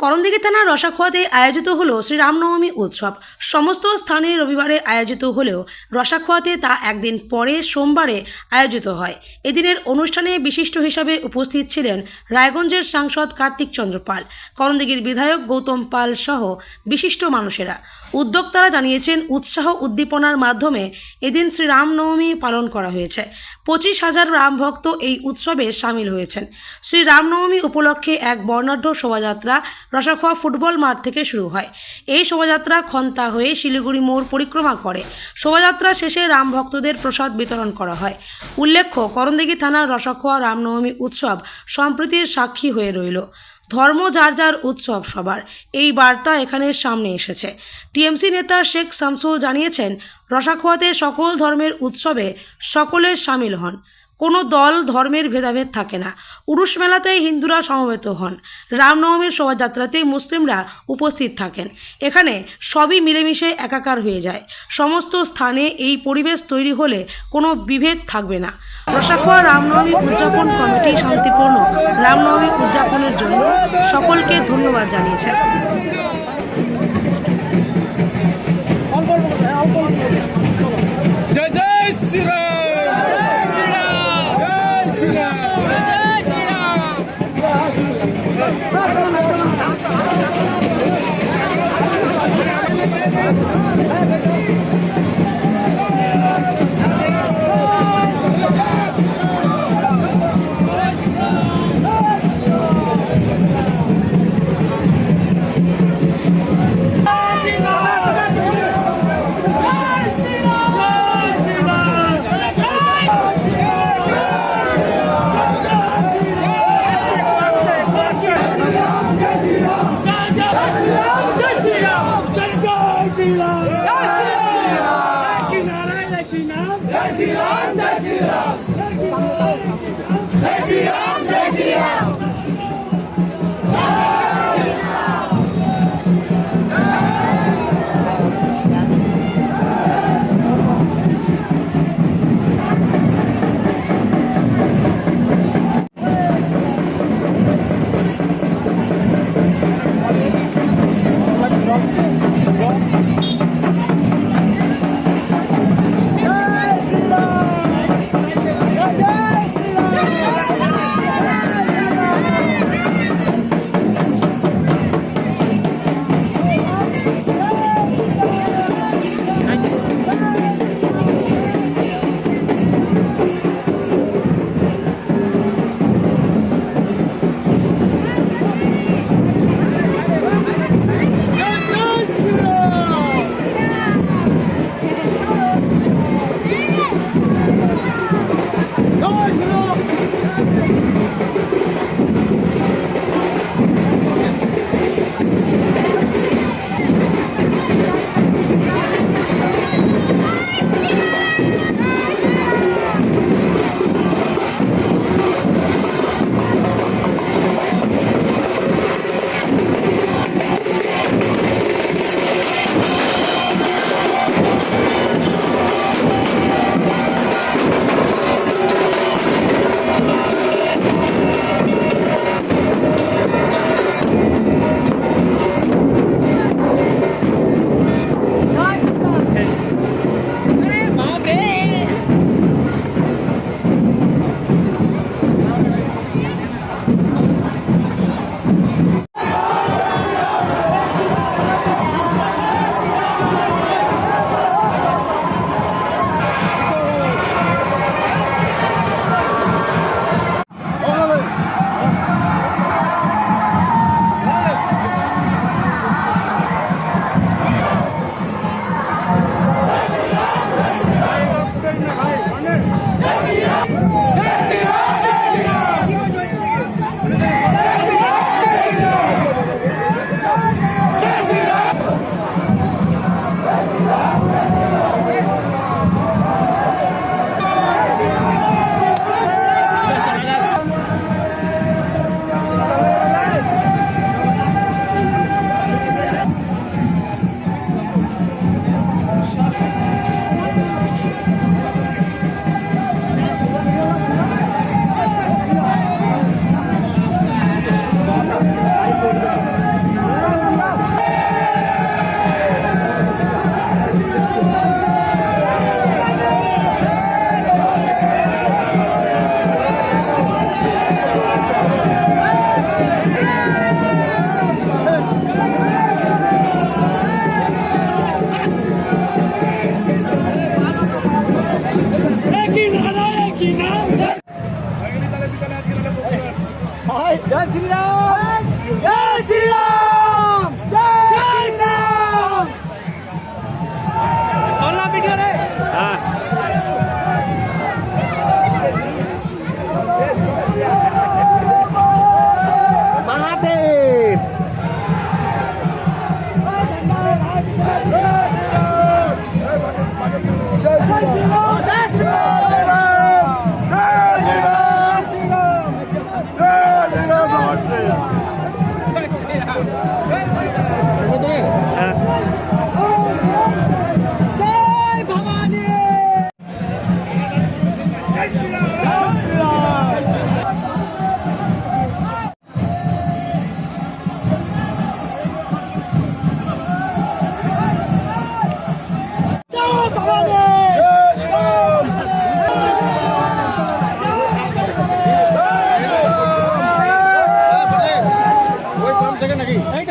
করণদিঘি থানার রসাখোয়াতে আয়োজিত হলো শ্রীরামনবমী উৎসব। সমস্ত স্থানে রবিবারে আয়োজিত হলেও রসাখোয়াতে তা একদিন পরে সোমবারে আয়োজিত হয়। এদিনের অনুষ্ঠানে বিশিষ্ট হিসাবে উপস্থিত ছিলেন রায়গঞ্জের সাংসদ কার্তিক চন্দ্র পাল বিধায়ক গৌতম পাল সহ বিশিষ্ট মানুষেরা। উদ্যোক্তারা জানিয়েছেন উৎসাহ উদ্দীপনার মাধ্যমে এদিন শ্রীরামনবমী পালন করা হয়েছে। পঁচিশ হাজার রামভক্ত এই উৎসবে সামিল হয়েছেন। শ্রী রামনবমী উপলক্ষে এক বর্ণাঢ্য শোভাযাত্রা রসাখোয়া ফুটবল মাঠ থেকে শুরু হয়। এই শোভাযাত্রা খন্তা হয়ে শিলিগুড়ি মোড় পরিক্রমা করে। শোভাযাত্রা শেষে রাম ভক্তদের প্রসাদ বিতরণ করা হয়। উল্লেখ্য, করণদিঘি থানার রসাখোয়া রামনবমী উৎসব সম্প্রীতির সাক্ষী হয়ে রইল। ধর্ম যার যার উৎসব সবার। এই বার্তা এখানে সামনে এসেছে। টিএমসি নেতা শেখ শামসুল জানিয়েছেন, রসাখোয়াতে সকল ধর্মের উৎসবে সকলের সামিল হন। কোনো দল, ধর্মের ভেদাভেদ থাকে না। উরুষ মেলাতেই হিন্দুরা সমবেত হন। রামনবমীর শোভাযাত্রাতেই মুসলিমরা উপস্থিত থাকেন। এখানে সবই মিলেমিশে একাকার হয়ে যায়। সমস্ত স্থানে এই পরিবেশ তৈরি হলে কোনো বিভেদ থাকবে না। রসাখোয়া রামনবমী উদযাপন কমিটি শান্তিপূর্ণ রামনবমী উদযাপনের জন্য সকলকে ধন্যবাদ জানিয়েছেন।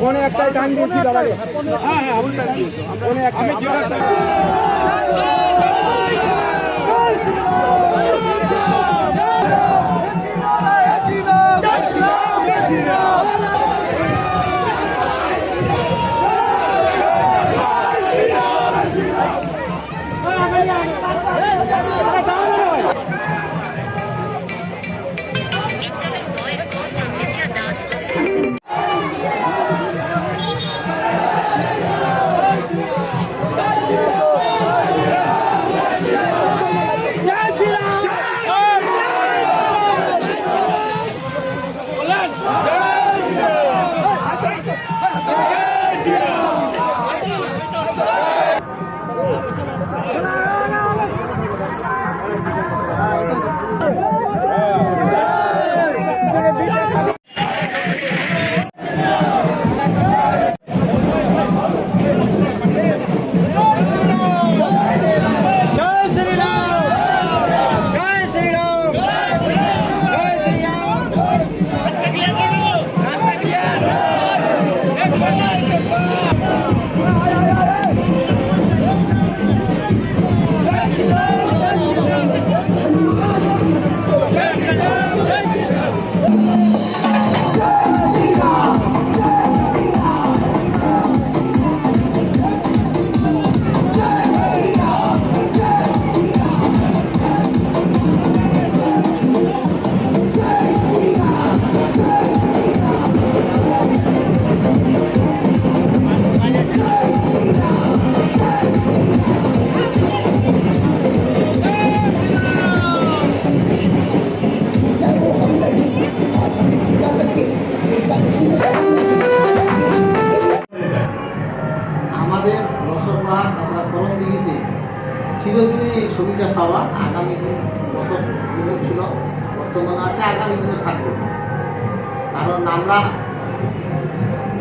ফোনে একটাই টাইম দিয়েছি দাদাকে হ্যাঁ হ্যাঁ একটা চিরদিনে এই ছবিটা পাওয়া আগামী দিন গত দিনেও ছিল বর্তমানে আছে আগামী দিনে থাকবে। কারণ আমরা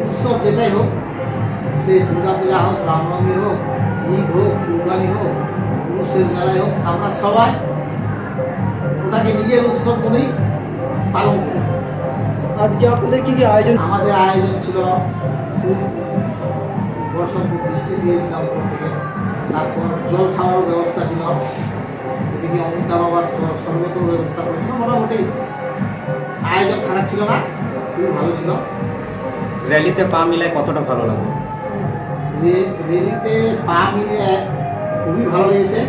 উৎসব যেটাই হোক সে দুর্গা পূজা হোক রামনবমী হোক ঈদ হোক কুরবানি হোক পুরুষের মেলায় হোক আমরা সবাই ওটাকে নিজের উৎসব বলেই পালন করি। আজকে আপনাদের কি কি আয়োজন? আমাদের আয়োজন ছিল খুব বর্ষণ বৃষ্টি দিয়েছিলাম থেকে। তারপর জল খাওয়ারও ব্যবস্থা ছিল। এদিকে অমিতা বাবার সর্বত ব্যবস্থা করেছিল মোটামুটি আয়োজন খারাপ ছিল না খুবই ভালো ছিল। র্যালিতে পা মিলায় কতটা ভালো লাগল? রে- রেলিতে পা মিলে খুবই ভালো লেগেছে।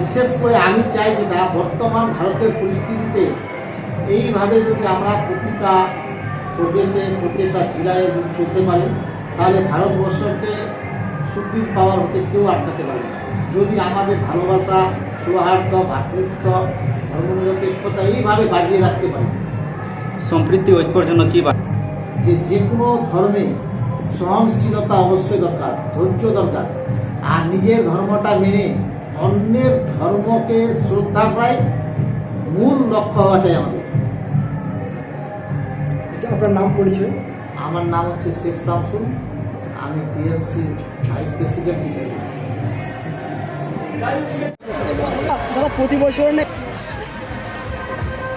বিশেষ করে আমি চাই যেটা বর্তমান ভারতের পরিস্থিতিতে এইভাবে যদি আমরা প্রতিটা প্রদেশে প্রত্যেকটা জেলায় যদি চলতে পারি তাহলে ভারতবর্ষকে সুপ্রিম পাওয়ার হতে কেউ আটকাতে পারে যদি আমাদের ভালোবাসা সৌহার্দ্য ভ্রাতৃত্ব ধর্মনিরপেক্ষতা এইভাবে বাজিয়ে রাখতে পারি। সম্প্রীতি ঐক্যর জন্য কি বা- যে যে কোনো ধর্মে সহনশীলতা অবশ্যই দরকার ধৈর্য দরকার। আর নিজের ধর্মটা মেনে অন্যের ধর্মকে শ্রদ্ধা করাই মূল লক্ষ্য হওয়া চাই আমাদের। আচ্ছা আপনার নাম পরিচয়? আমার নাম হচ্ছে শেখ শামসুল। আমি টিএমসি ভাইস প্রেসিডেন্ট হিসেবে। দাদা প্রতি বছর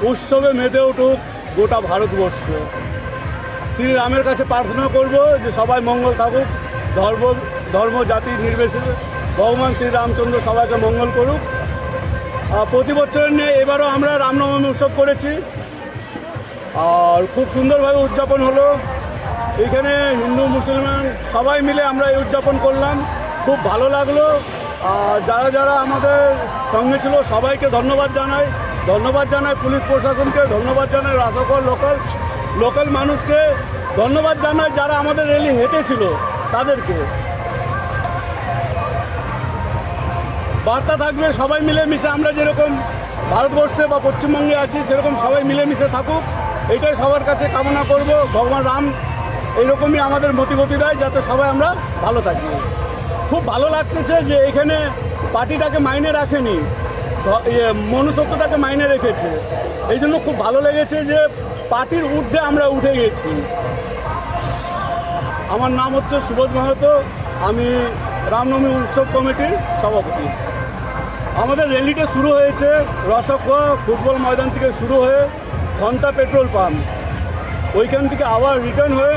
উৎসবে মেতে উঠুক গোটা ভারতবর্ষ। শ্রীরামের কাছে প্রার্থনা করব যে সবাই মঙ্গল থাকুক ধর্ম ধর্ম জাতি নির্বিশেষে ভগবান শ্রীরামচন্দ্র সবাইকে মঙ্গল করুক। আর প্রতি বছরের নিয়ে এবারও আমরা রামনবমী উৎসব করেছি। আর খুব সুন্দরভাবে উদযাপন হলো। এখানে হিন্দু, মুসলমান সবাই মিলে আমরা এই উদযাপন করলাম। খুব ভালো লাগল। আর যারা যারা আমাদের সঙ্গে ছিল, সবাইকে ধন্যবাদ জানাই। ধন্যবাদ জানাই পুলিশ প্রশাসনকে, ধন্যবাদ জানাই রাসকর লোকাল লোকাল মানুষকে। ধন্যবাদ জানাই যারা আমাদের রেলি হেঁটেছিল তাদেরকে। বার্তা থাকবে, সবাই মিলেমিশে আমরা যেরকম ভারতবর্ষে বা পশ্চিমবঙ্গে আছি, সেরকম সবাই মিলেমিশে থাকুক। এটাই সবার কাছে কামনা করব। ভগবান রাম এইরকমই আমাদের মতিগতি দেয় যাতে সবাই আমরা ভালো থাকি। খুব ভালো লাগতেছে যে এখানে পার্টিটাকে মাইনে রাখেনি ইয়ে, মনুষ্যত্বটাকে মাইনে রেখেছে। এই জন্য খুব ভালো লেগেছে যে পার্টির ঊর্ধ্বে আমরা উঠে গেছি। আমার নাম হচ্ছে সুবোধ মাহাতো আমি রামনবমী উৎসব কমিটির সভাপতি। আমাদের র্যালিটা শুরু হয়েছে রসকোয়া ফুটবল ময়দান থেকে শুরু হয়ে ঘণ্টা পেট্রোল পাম্প। ওইখান থেকে আবার রিটার্ন হয়ে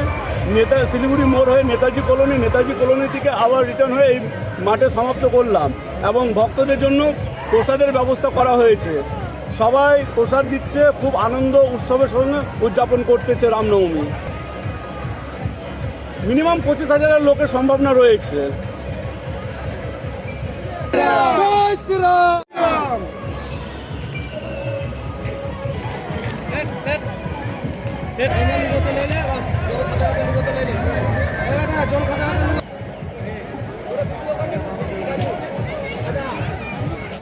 নেতা শিলিগুড়ি মোড় হয়ে নেতাজি কলোনি নেতাজি কলোনি থেকে আবার রিটার্ন হয়ে এই মাঠে সমাপ্ত করলাম এবং ভক্তদের জন্য প্রসাদের ব্যবস্থা করা হয়েছে। সবাই প্রসাদ দিচ্ছে খুব আনন্দ উৎসবের সঙ্গে উদযাপন করতেছে রামনবমী। মিনিমাম পঁচিশ হাজারের লোকের সম্ভাবনা রয়েছে। জল খাতা